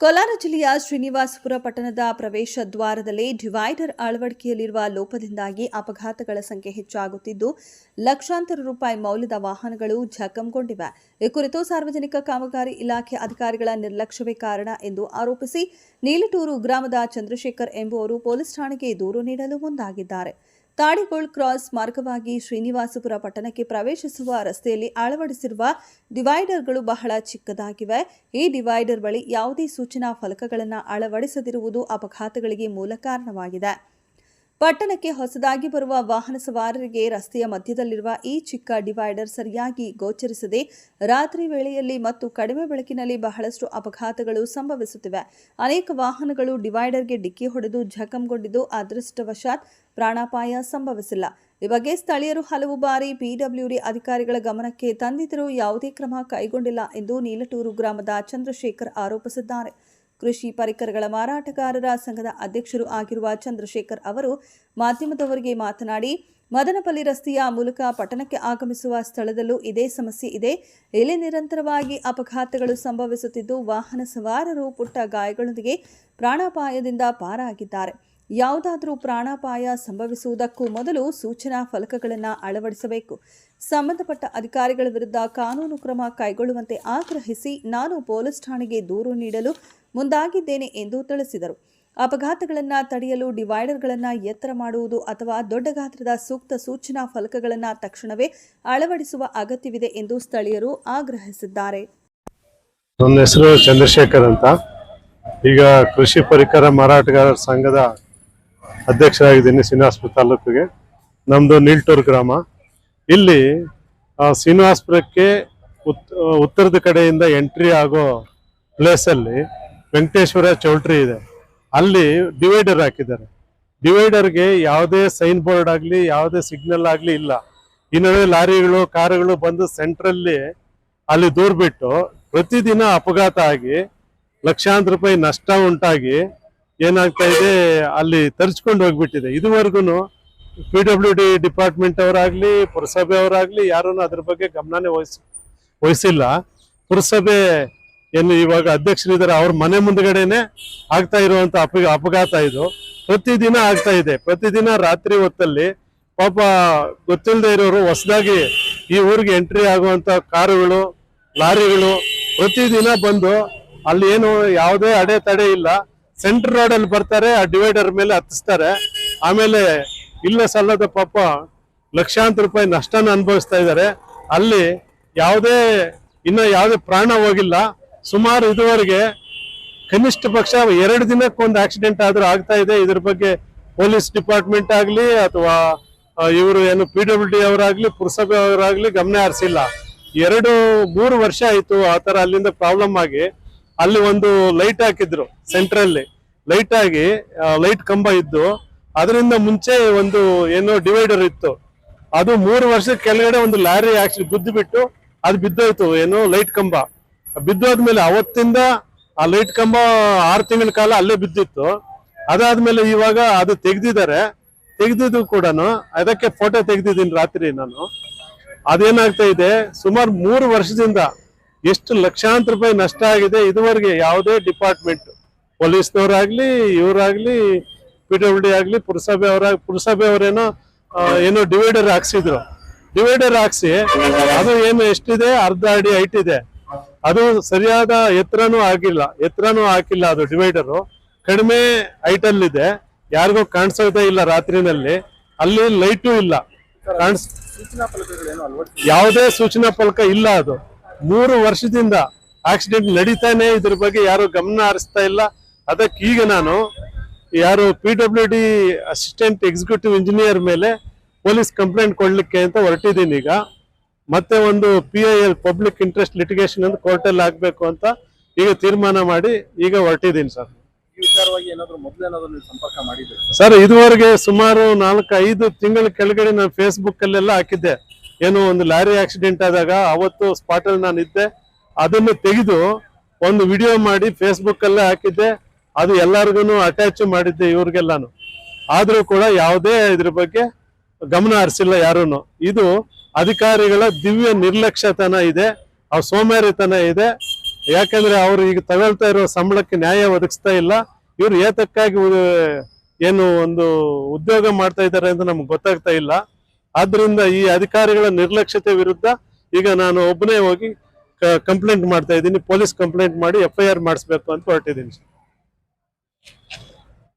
ಕೋಲಾರ ಜಿಲ್ಲೆಯ ಶ್ರೀನಿವಾಸಪುರ ಪಟ್ಟಣದ ಪ್ರವೇಶ ದ್ವಾರದಲ್ಲಿ ಡಿವೈಡರ್ ಅಳವಡಿಕೆಯಲ್ಲಿರುವ ಲೋಪದಿಂದಾಗಿ ಅಪಘಾತಗಳ ಸಂಖ್ಯೆ ಹೆಚ್ಚಾಗುತ್ತಿದ್ದು, ಲಕ್ಷಾಂತರ ರೂಪಾಯಿ ಮೌಲ್ಯದ ವಾಹನಗಳು ಜಖಂಗೊಂಡಿವೆ. ಈ ಕುರಿತು ಸಾರ್ವಜನಿಕ ಕಾಮಗಾರಿ ಇಲಾಖೆ ಅಧಿಕಾರಿಗಳ ನಿರ್ಲಕ್ಷ್ಯವೇ ಕಾರಣ ಎಂದು ಆರೋಪಿಸಿ, ನೀಲಟೂರು ಗ್ರಾಮದ ಚಂದ್ರಶೇಖರ್ ಎಂಬುವರು ಪೊಲೀಸ್ ಠಾಣೆಗೆ ದೂರು ನೀಡಲು ಮುಂದಾಗಿದ್ದಾರೆ. ತಾಡಿಗೋಳ್ ಕ್ರಾಸ್ ಮಾರ್ಗವಾಗಿ ಶ್ರೀನಿವಾಸಪುರ ಪಟ್ಟಣಕ್ಕೆ ಪ್ರವೇಶಿಸುವ ರಸ್ತೆಯಲ್ಲಿ ಅಳವಡಿಸಿರುವ ಡಿವೈಡರ್ಗಳು ಬಹಳ ಚಿಕ್ಕದಾಗಿವೆ. ಈ ಡಿವೈಡರ್ ಬಳಿ ಯಾವುದೇ ಸೂಚನಾ ಫಲಕಗಳನ್ನು ಅಳವಡಿಸದಿರುವುದು ಅಪಘಾತಗಳಿಗೆ ಮೂಲ ಕಾರಣವಾಗಿದೆ. ಪಟ್ಟಣಕ್ಕೆ ಹೊಸದಾಗಿ ಬರುವ ವಾಹನ ಸವಾರರಿಗೆ ರಸ್ತೆಯ ಮಧ್ಯದಲ್ಲಿರುವ ಈ ಚಿಕ್ಕ ಡಿವೈಡರ್ ಸರಿಯಾಗಿ ಗೋಚರಿಸದೆ ರಾತ್ರಿ ವೇಳೆಯಲ್ಲಿ ಮತ್ತು ಕಡಿಮೆ ಬೆಳಕಿನಲ್ಲಿ ಬಹಳಷ್ಟು ಅಪಘಾತಗಳು ಸಂಭವಿಸುತ್ತಿವೆ. ಅನೇಕ ವಾಹನಗಳು ಡಿವೈಡರ್ಗೆ ಡಿಕ್ಕಿ ಹೊಡೆದು ಜಖಂಗೊಂಡಿದ್ದು ಅದೃಷ್ಟವಶಾತ್ ಪ್ರಾಣಾಪಾಯ ಸಂಭವಿಸಿಲ್ಲ. ಈ ಬಗ್ಗೆ ಸ್ಥಳೀಯರು ಹಲವು ಬಾರಿ ಪಿಡಬ್ಲ್ಯೂಡಿ ಅಧಿಕಾರಿಗಳ ಗಮನಕ್ಕೆ ತಂದಿದ್ದರೂ ಯಾವುದೇ ಕ್ರಮ ಕೈಗೊಂಡಿಲ್ಲ ಎಂದು ನೀಲಟೂರು ಗ್ರಾಮದ ಚಂದ್ರಶೇಖರ್ ಆರೋಪಿಸಿದ್ದಾರೆ. ಕೃಷಿ ಪರಿಕರಗಳ ಮಾರಾಟಗಾರರ ಸಂಘದ ಅಧ್ಯಕ್ಷರು ಆಗಿರುವ ಚಂದ್ರಶೇಖರ್ ಅವರು ಮಾಧ್ಯಮದವರಿಗೆ ಮಾತನಾಡಿ, ಮದನಪಲ್ಲಿ ರಸ್ತೆಯ ಮೂಲಕ ಪಟ್ಟಣಕ್ಕೆ ಆಗಮಿಸುವ ಸ್ಥಳದಲ್ಲೂ ಇದೇ ಸಮಸ್ಯೆ ಇದೆ. ಇಲ್ಲಿ ನಿರಂತರವಾಗಿ ಅಪಘಾತಗಳು ಸಂಭವಿಸುತ್ತಿದ್ದು, ವಾಹನ ಸವಾರರು ಪುಟ್ಟ ಗಾಯಗಳೊಂದಿಗೆ ಪ್ರಾಣಾಪಾಯದಿಂದ ಪಾರಾಗಿದ್ದಾರೆ. ಯಾವುದಾದರೂ ಪ್ರಾಣಾಪಾಯ ಸಂಭವಿಸುವುದಕ್ಕೂ ಮೊದಲು ಸೂಚನಾ ಫಲಕಗಳನ್ನು ಅಳವಡಿಸಬೇಕು. ಸಂಬಂಧಪಟ್ಟ ಅಧಿಕಾರಿಗಳ ವಿರುದ್ಧ ಕಾನೂನು ಕ್ರಮ ಕೈಗೊಳ್ಳುವಂತೆ ಆಗ್ರಹಿಸಿ, ನಾನು ಪೊಲೀಸ್ ಠಾಣೆಗೆ ದೂರು ನೀಡಲು ಮುಂದಾಗಿದ್ದೇನೆ ಎಂದು ತಿಳಿಸಿದರು. ಅಪಘಾತಗಳನ್ನು ತಡೆಯಲು ಡಿವೈಡರ್ಗಳನ್ನು ಎತ್ತರ ಮಾಡುವುದು ಅಥವಾ ದೊಡ್ಡ ಗಾತ್ರದ ಸೂಕ್ತ ಸೂಚನಾ ಫಲಕಗಳನ್ನು ತಕ್ಷಣವೇ ಅಳವಡಿಸುವ ಅಗತ್ಯವಿದೆ ಎಂದು ಸ್ಥಳೀಯರು ಆಗ್ರಹಿಸಿದ್ದಾರೆ. ನನ್ನ ಹೆಸರು ಚಂದ್ರಶೇಖರ್ ಅಂತ. ಈಗ ಕೃಷಿ ಪರಿಕರ ಮಾರಾಟಗಾರರ ಸಂಘದ ಅಧ್ಯಕ್ಷರಾಗಿದ್ದೀನಿ ಶ್ರೀನಿವಾಸ್ಪುರ ತಾಲೂಕಿಗೆ. ನಮ್ಮದು ನೀಲ್ಟೂರು ಗ್ರಾಮ. ಇಲ್ಲಿ ಶ್ರೀನಿವಾಸ್ಪುರಕ್ಕೆ ಉತ್, ಉತ್ತರದ ಕಡೆಯಿಂದ ಎಂಟ್ರಿ ಆಗೋ ಪ್ಲೇಸಲ್ಲಿ ವೆಂಕಟೇಶ್ವರ ಚೌಲ್ಟ್ರಿ ಇದೆ. ಅಲ್ಲಿ ಡಿವೈಡರ್ ಹಾಕಿದ್ದಾರೆ. ಡಿವೈಡರ್ಗೆ ಯಾವುದೇ ಸೈನ್ ಬೋರ್ಡ್ ಆಗಲಿ, ಯಾವುದೇ ಸಿಗ್ನಲ್ ಆಗಲಿ ಇಲ್ಲ. ಈ ಲಾರಿಗಳು, ಕಾರುಗಳು ಬಂದು ಸೆಂಟ್ರಲ್ಲಿ ಅಲ್ಲಿ ದೂರ ಬಿಟ್ಟು ಪ್ರತಿದಿನ ಅಪಘಾತ ಆಗಿ ಲಕ್ಷಾಂತರ ರೂಪಾಯಿ ನಷ್ಟ ಉಂಟಾಗಿ ಏನಾಗ್ತಾ ಇದೆ, ಅಲ್ಲಿ ತರಿಸ್ಕೊಂಡು ಹೋಗ್ಬಿಟ್ಟಿದೆ. ಇದುವರೆಗೂ ಪಿ ಡಬ್ಲ್ಯೂ ಡಿ ಡಿಪಾರ್ಟ್ಮೆಂಟ್ ಅವರಾಗ್ಲಿ, ಪುರಸಭೆ ಅವರಾಗ್ಲಿ ಯಾರೂ ಅದ್ರ ಬಗ್ಗೆ ಗಮನನೇ ವಹಿಸಿ, ವಹಿಸಿಲ್ಲ. ಪುರಸಭೆ ಏನು ಇವಾಗ ಅಧ್ಯಕ್ಷರಿದ್ದಾರೆ ಅವ್ರ ಮನೆ ಮುಂದ್ಗಡೆನೆ ಆಗ್ತಾ ಇರುವಂತ ಅಪ, ಅಪಘಾತ ಇದು. ಪ್ರತಿದಿನ ಆಗ್ತಾ ಇದೆ. ಪ್ರತಿದಿನ ರಾತ್ರಿ ಹೊತ್ತಲ್ಲಿ ಪಾಪ ಗೊತ್ತಿಲ್ಲದೆ ಇರೋರು ಹೊಸದಾಗಿ ಈ ಊರಿಗೆ ಎಂಟ್ರಿ ಆಗುವಂತ ಕಾರುಗಳು, ಲಾರಿಗಳು ಪ್ರತಿದಿನ ಬಂದು ಅಲ್ಲಿ ಏನು ಯಾವುದೇ ಅಡೆ ತಡೆ ಇಲ್ಲ. ಸೆಂಟ್ರ್ ರೋಡ್ ಅಲ್ಲಿ ಬರ್ತಾರೆ, ಆ ಡಿವೈಡರ್ ಮೇಲೆ ಹತ್ತಿಸ್ತಾರೆ. ಆಮೇಲೆ ಇಲ್ಲ ಸಲ್ಲದ ಪಾಪ ಲಕ್ಷಾಂತರ ರೂಪಾಯಿ ನಷ್ಟನ ಅನುಭವಿಸ್ತಾ ಇದ್ದಾರೆ. ಅಲ್ಲಿ ಯಾವುದೇ, ಇನ್ನ ಯಾವುದೇ ಪ್ರಾಣ ಹೋಗಿಲ್ಲ. ಸುಮಾರು ಇದುವರೆಗೆ ಕನಿಷ್ಠ ಪಕ್ಷ ಎರಡು ದಿನಕ್ಕೆ ಒಂದು ಆಕ್ಸಿಡೆಂಟ್ ಆದರೂ ಆಗ್ತಾ ಇದೆ. ಇದ್ರ ಬಗ್ಗೆ ಪೊಲೀಸ್ ಡಿಪಾರ್ಟ್ಮೆಂಟ್ ಆಗಲಿ ಅಥವಾ ಇವರು ಏನು ಪಿ ಡಬ್ಲ್ಯೂ ಡಿ ಅವರಾಗ್ಲಿ, ಪುರಸಭೆ ಅವರಾಗ್ಲಿ ಗಮನ ಹರಿಸಿಲ್ಲ. ಎರಡು, ಮೂರು ವರ್ಷ ಆಯ್ತು ಆ ಥರ ಅಲ್ಲಿಂದ ಪ್ರಾಬ್ಲಮ್ ಆಗಿ. ಅಲ್ಲಿ ಒಂದು ಲೈಟ್ ಹಾಕಿದ್ರು ಸೆಂಟ್ರಲ್ಲಿ ಲೈಟ್ ಆಗಿ ಲೈಟ್ ಕಂಬ ಇದ್ದು. ಅದರಿಂದ ಮುಂಚೆ ಒಂದು ಏನೋ ಡಿವೈಡರ್ ಇತ್ತು. ಅದು ಮೂರು ವರ್ಷದ ಕೆಳಗಡೆ ಒಂದು ಲಾರಿ ಆಕ್ಸಿಡೆಂಟ್ ಗುದ್ದು ಬಿಟ್ಟು ಅದು ಬಿದ್ದೋಯ್ತು. ಏನು ಲೈಟ್ ಕಂಬ. ಬಿದ್ದೋದ್ಮೇಲೆ ಅವತ್ತಿಂದ ಆ ಲೈಟ್ ಕಂಬ ಆರು ತಿಂಗಳ ಕಾಲ ಅಲ್ಲೇ ಬಿದ್ದಿತ್ತು. ಅದಾದ್ಮೇಲೆ ಇವಾಗ ಅದು ತೆಗ್ದಿದ್ದಾರೆ. ತೆಗ್ದಿದ್ದು ಕೂಡ ಅದಕ್ಕೆ ಫೋಟೋ ತೆಗ್ದಿದ್ದೀನಿ ರಾತ್ರಿ ನಾನು. ಅದೇನಾಗ್ತಾ ಇದೆ, ಸುಮಾರು ಮೂರು ವರ್ಷದಿಂದ ಎಷ್ಟು ಲಕ್ಷಾಂತರ ರೂಪಾಯಿ ನಷ್ಟ ಆಗಿದೆ, ಇದುವರೆಗೆ ಯಾವುದೇ ಡಿಪಾರ್ಟ್ಮೆಂಟ್ ಪೊಲೀಸ್ನವರಾಗ್ಲಿ, ಇವರಾಗ್ಲಿ ಪಿ ಡಬ್ಲ್ಯೂ ಡಿ ಆಗ್ಲಿ, ಪುರಸಭೆ ಅವರ, ಪುರಸಭೆ ಅವರೇನೋ ಏನೋ ಡಿವೈಡರ್ ಹಾಕ್ಸಿದ್ರು. ಡಿವೈಡರ್ ಹಾಕ್ಸಿ, ಅದು ಏನು ಎಷ್ಟಿದೆ, ಅರ್ಧ ಅಡಿ ಹೈಟ್ ಇದೆ. ಅದು ಸರಿಯಾದ ಎತ್ತರನೂ ಆಗಿಲ್ಲ, ಎತ್ತರನೂ ಹಾಕಿಲ್ಲ ಅದು ಡಿವೈಡರು ಕಡಿಮೆ ಹೈಟಲ್ಲಿದೆ ಇದೆ ಯಾರಿಗೂ ಕಾಣಿಸೋದೇ ಇಲ್ಲ ರಾತ್ರಿನಲ್ಲಿ. ಅಲ್ಲಿ ಲೈಟು ಇಲ್ಲ. ಕಾಣಿಸ್ ಯಾವುದೇ ಸೂಚನಾ ಫಲಕ ಇಲ್ಲ ಅದು. ಮೂರು ವರ್ಷದಿಂದ ಆಕ್ಸಿಡೆಂಟ್ ನಡೀತಾನೆ ಇದ್ರ ಬಗ್ಗೆ ಯಾರು ಗಮನ ಹರಿಸ್ತಾ ಇಲ್ಲ. ಅದಕ್ಕೆ ಈಗ ನಾನು ಯಾರು P W D assistant executive engineer ಮೇಲೆ ಪೊಲೀಸ್ ಕಂಪ್ಲೇಂಟ್ ಕೊಡ್ಲಿಕ್ಕೆ ಅಂತ ಹೊರಟಿದ್ದೀನಿ ಈಗ. ಮತ್ತೆ ಒಂದು P I L public interest litigation ಅಂತ ಕೋರ್ಟಲ್ಲಿ ಆಗಬೇಕು ಅಂತ ಈಗ ತೀರ್ಮಾನ ಮಾಡಿ ಈಗ ಹೊರಟಿದ್ದೀನಿ ಸರ್. ಈ ವಿಚಾರವಾಗಿ ಏನಾದ್ರು ಮೊದಲೇನಾದ್ರು ನೀವು ಸಂಪರ್ಕ ಮಾಡಿದ್ರೆ ಸರ್? ಇದುವರೆಗೆ ಸುಮಾರು ನಾಲ್ಕು ಐದು ತಿಂಗಳ ಕೆಳಗಡೆ ನಾನು ಫೇಸ್ಬುಕ್ ಅಲ್ಲೆಲ್ಲ ಹಾಕಿದ್ದೆ. ಏನು ಒಂದು ಲಾರಿ ಆಕ್ಸಿಡೆಂಟ್ ಆದಾಗ ಅವತ್ತು ಸ್ಪಾಟ್ ಅಲ್ಲಿ ನಾನು ಇದ್ದೆ. ಅದನ್ನು ತೆಗೆದು ಒಂದು ವಿಡಿಯೋ ಮಾಡಿ ಫೇಸ್ಬುಕ್ ಅಲ್ಲೇ ಹಾಕಿದ್ದೆ. ಅದು ಎಲ್ಲರಿಗೂ ಅಟ್ಯಾಚ್ ಮಾಡಿದ್ದೆ ಇವ್ರಿಗೆಲ್ಲಾನು. ಆದ್ರೂ ಕೂಡ ಯಾವುದೇ ಇದ್ರ ಬಗ್ಗೆ ಗಮನ ಹರಿಸಿಲ್ಲ ಯಾರೂ ಇದು ಅಧಿಕಾರಿಗಳ ದಿವ್ಯ ನಿರ್ಲಕ್ಷ್ಯತನ ಇದೆ ಆ ಸೋಮಾರಿತನ ಇದೆ. ಯಾಕಂದ್ರೆ ಅವ್ರು ಈಗ ತಗೊಳ್ತಾ ಇರೋ ಸಂಬಳಕ್ಕೆ ನ್ಯಾಯ ಒದಗಿಸ್ತಾ ಇಲ್ಲ. ಇವ್ರು ಏತಕ್ಕಾಗಿ ಏನು ಒಂದು ಉದ್ಯೋಗ ಮಾಡ್ತಾ ಇದ್ದಾರೆ ಅಂತ ನಮ್ಗೆ ಗೊತ್ತಾಗ್ತಾ ಇಲ್ಲ. ಆದ್ರಿಂದ ಈ ಅಧಿಕಾರಿಗಳ ನಿರ್ಲಕ್ಷ್ಯತೆ ವಿರುದ್ಧ ಈಗ ನಾನು ಒಬ್ಬನೇ ಹೋಗಿ ಕಂಪ್ಲೇಂಟ್ ಮಾಡ್ತಾ ಇದ್ದೀನಿ. ಪೊಲೀಸ್ ಕಂಪ್ಲೇಂಟ್ ಮಾಡಿ ಎಫ್ ಐ ಆರ್ ಮಾಡಿಸ್ಬೇಕು ಅಂತ ಹೊರಟಿದ್ದೀನಿ.